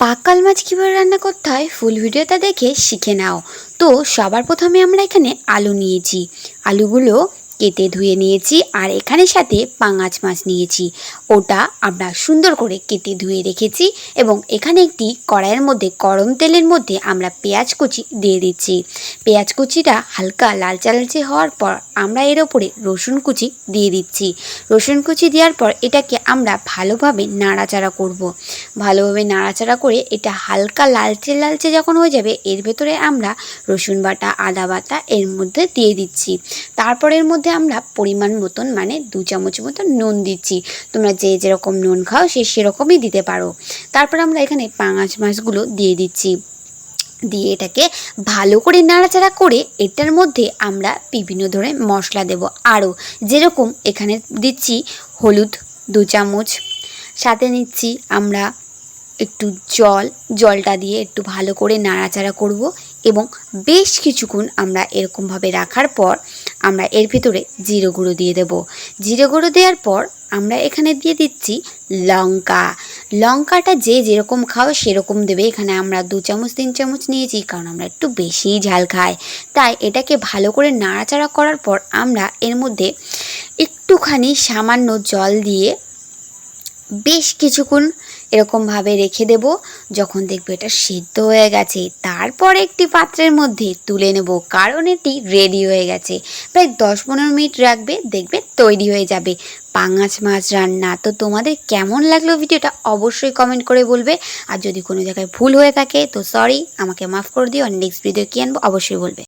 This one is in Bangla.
পাকাল মাছ কীভাবে রান্না করতে হয় ফুল ভিডিওটা দেখে শিখে নাও। তো সবার প্রথমে আমরা এখানে আলু নিয়েছি। আলুগুলো কেটে ধুয়ে নিয়েছি আর এখানে সাথে পাঙাশ মাছ নিয়েছি। ওটা আমরা সুন্দর করে কেটে ধুয়ে রেখেছি এবং এখানে একটি কড়াইয়ের মধ্যে গরম তেলের মধ্যে আমরা পেঁয়াজ কুচি দিয়ে দিচ্ছি। পেঁয়াজ কুচিটা হালকা লালচে লালচে হওয়ার পর আমরা এর ওপরে রসুন কুচি দিয়ে দিচ্ছি। রসুন কুচি দেওয়ার পর এটাকে আমরা ভালোভাবে নাড়াচাড়া করব। ভালোভাবে নাড়াচাড়া করে এটা হালকা লালচে লালচে যখন হয়ে যাবে, এর ভেতরে আমরা রসুন বাটা, আদা বাটা এর মধ্যে দিয়ে দিচ্ছি। তারপর এর মধ্যে আমরা পরিমাণ মতন মানে দু চামচ মতন নুন দিচ্ছি। তোমরা যে যেরকম নুন খাও সে সেরকমই দিতে পারো। তারপর আমরা এখানে পাঙাশ মাছগুলো দিয়ে দিচ্ছি। দিয়ে এটাকে ভালো করে নাড়াচাড়া করে এটার মধ্যে আমরা বিভিন্ন ধরনের মশলা দেব। আরও যেরকম এখানে দিচ্ছি হলুদ দু চামচ, সাথে নিচ্ছি আমরা একটু জল, জলটা দিয়ে একটু ভালো করে নাড়াচাড়া করব এবং বেশ কিছুক্ষণ আমরা এরকমভাবে রাখার পর আমরা এর ভিতরে জিরে গুঁড়ো দিয়ে দেব। জিরে গুঁড়ো দেওয়ার পর আমরা এখানে দিয়ে দিচ্ছি লঙ্কা। লঙ্কাটা যে যেরকম খাও সেরকম দেবে। এখানে আমরা দু চামচ, তিন চামচ নিয়েছি কারণ আমরা একটু বেশি ঝাল খাই। তাই এটাকে ভালো করে নাড়াচাড়া করার পর আমরা এর মধ্যে একটুখানি সামান্য জল দিয়ে বেশ কিছুক্ষণ এরকমভাবে রেখে দেব। যখন দেখবে এটা সিদ্ধ হয়ে গেছে, তারপর একটি পাত্রের মধ্যে তুলে নেব, কারণ এটি রেডি হয়ে গেছে। প্রায় দশ পনেরো মিনিট রাখবে, দেখবে তৈরি হয়ে যাবে। পাঙাশ মাছ রান্না, তো তোমাদের কেমন লাগল ভিডিওটা অবশ্যই কমেন্ট করে বলবে। আর যদি কোনো জায়গায় ভুল হয়ে থাকে, তো সরি আমাকে মাফ করে দিও। নেক্সট ভিডিও কী আনব, অবশ্যই বলবে।